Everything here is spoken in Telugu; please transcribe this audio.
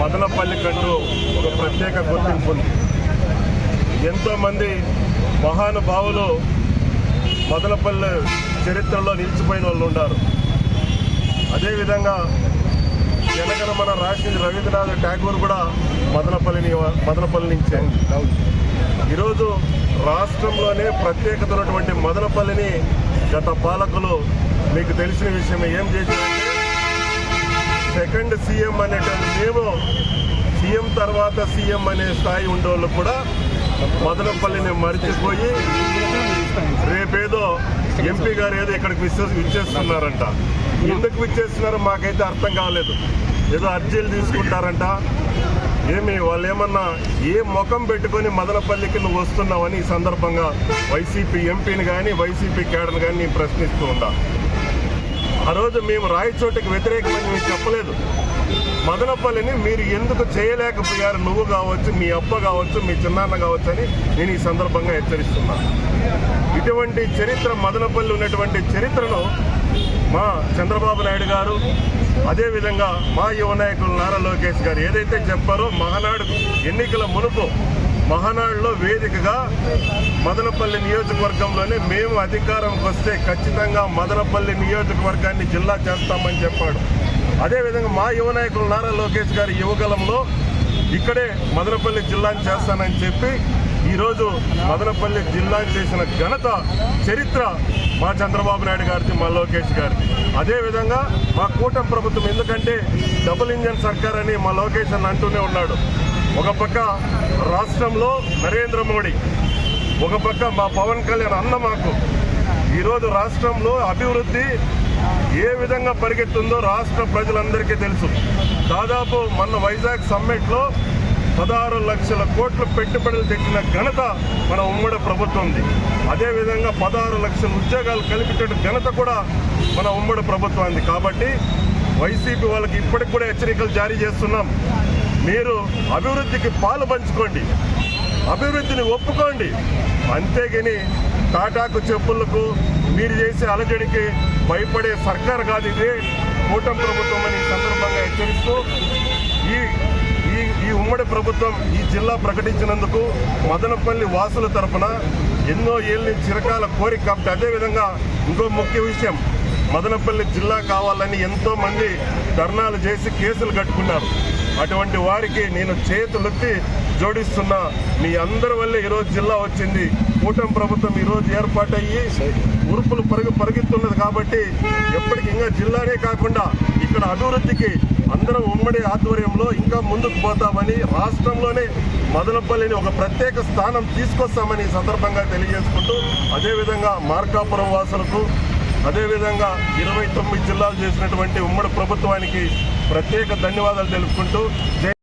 మదనపల్లి కంటూ ఒక ప్రత్యేక గుర్తింపు ఉంది. ఎంతోమంది మహానుభావులు మదనపల్లి చరిత్రలో నిలిచిపోయిన వాళ్ళు ఉన్నారు. అదేవిధంగా జనగణమన రాసింది రవీంద్రనాథ్ ఠాగూర్ కూడా మదనపల్లిని మదనపల్లి నుంచే. ఈరోజు రాష్ట్రంలోనే ప్రత్యేకత ఉన్నటువంటి మదనపల్లిని గత పాలకులు మీకు తెలిసిన విషయం ఏం చేశారంటే సెకండ్ సీఎం అనేటువంటి మేము సీఎం తర్వాత సీఎం అనే స్థాయి ఉండేవాళ్ళు కూడా మదనపల్లిని మరిచిపోయి రేపేదో ఎంపీ గారు ఏదో ఇక్కడికి విశ్వసి విచ్చేస్తున్నారంట. ఎందుకు విచ్చేస్తున్నారో మాకైతే అర్థం కాలేదు. ఏదో అర్జీలు తీసుకుంటారంట. ఏమి వాళ్ళు ఏమన్నా ఏ ముఖం పెట్టుకొని మదనపల్లికి నువ్వు వస్తున్నావని ఈ సందర్భంగా వైసీపీ ఎంపీని కానీ వైసీపీ క్యాడర్ని కానీ నేను ప్రశ్నిస్తూ ఉంటాను ఆ రోజు మేము రాయచోటికి వ్యతిరేకమని మేము చెప్పలేదు. మదనపల్లిని మీరు ఎందుకు చేయలేకపోయారు? నువ్వు కావచ్చు మీ అప్ప కావచ్చు మీ చిన్నాన్న కావచ్చు అని నేను ఈ సందర్భంగా హెచ్చరిస్తున్నా. ఇటువంటి చరిత్ర మదనపల్లి ఉన్నటువంటి చరిత్రను మా చంద్రబాబు నాయుడు గారు అదేవిధంగా మా యువ నాయకులు నారా లోకేష్ గారు ఏదైతే చెప్పారో మహానాడు ఎన్నికల మునుపు మహానాడులో వేదికగా మదనపల్లి నియోజకవర్గంలోనే మేము అధికారంకి వస్తే ఖచ్చితంగా మదనపల్లి నియోజకవర్గాన్ని జిల్లా చేస్తామని చెప్పాడు. అదేవిధంగా మా యువ నాయకులు నారా లోకేష్ గారి యువగలంలో ఇక్కడే మదనపల్లి జిల్లాని చేస్తానని చెప్పి ఈరోజు మదనపల్లి జిల్లా చేసిన ఘనత చరిత్ర మా చంద్రబాబు నాయుడు గారిది మా లోకేష్ గారిది. అదేవిధంగా మా కూటమి ప్రభుత్వం ఎందుకంటే డబుల్ ఇంజన్ సర్కార్ అని మా లోకేష్ అని అంటూనే ఉన్నాడు. ఒక పక్క రాష్ట్రంలో నరేంద్ర మోడీ ఒక పక్క మా పవన్ కళ్యాణ్ అన్న మాకు. ఈరోజు రాష్ట్రంలో అభివృద్ధి ఏ విధంగా పరిగెత్తుందో రాష్ట్ర ప్రజలందరికీ తెలుసు. దాదాపు మొన్న వైజాగ్ సమ్మిట్లో పదహారు లక్షల కోట్ల పెట్టుబడులు తెచ్చిన ఘనత మన ఉమ్మడి ఉంది. అదేవిధంగా పదహారు లక్షల ఉద్యోగాలు కల్పించే ఘనత కూడా మన ఉమ్మడి ప్రభుత్వానికి. కాబట్టి వైసీపీ వాళ్ళకి ఇప్పటికి కూడా హెచ్చరికలు జారీ చేస్తున్నాం. మీరు అభివృద్ధికి పాలు పంచుకోండి. అభివృద్ధిని ఒప్పుకోండి. అంతేగాని టాటాకు చెప్పులకు మీరు చేసే అలజడికి భయపడే సర్కార్ కాదు ఇది కూటమి ప్రభుత్వం అని సందర్భంగా హెచ్చరిస్తూ ఈ ఈ ఈ ఉమ్మడి ప్రభుత్వం ఈ జిల్లా ప్రకటించినందుకు మదనపల్లి వాసుల తరపున ఎన్నో ఏళ్ళ చిరకాల కోరిక కాబట్టి అదేవిధంగా ఇంకో ముఖ్య విషయం మదనపల్లి జిల్లా కావాలని ఎంతోమంది ధర్నాలు చేసి కేసులు కట్టుకున్నారు. అటువంటి వారికి నేను చేతులెత్తి జోడిస్తున్నా. మీ అందరి వల్లే ఈరోజు జిల్లా వచ్చింది. కూటమి ప్రభుత్వం ఈరోజు ఏర్పాటయ్యి ఉరుపులు పరుగు పరుగుతున్నది కాబట్టి ఎప్పటికి ఇంకా జిల్లానే కాకుండా ఇక్కడ అభివృద్ధికి అందరం ఉమ్మడి ఆధ్వర్యంలో ఇంకా ముందుకు పోతామని రాష్ట్రంలోనే మదనపల్లిని ఒక ప్రత్యేక స్థానం తీసుకొస్తామని సందర్భంగా తెలియజేసుకుంటూ అదేవిధంగా మార్కాపురం వాసులకు అదేవిధంగా ఇరవై తొమ్మిది జిల్లాలు చేసినటువంటి ఉమ్మడి ప్రభుత్వానికి ప్రత్యేక ధన్యవాదాలు తెలుపుకుంటూ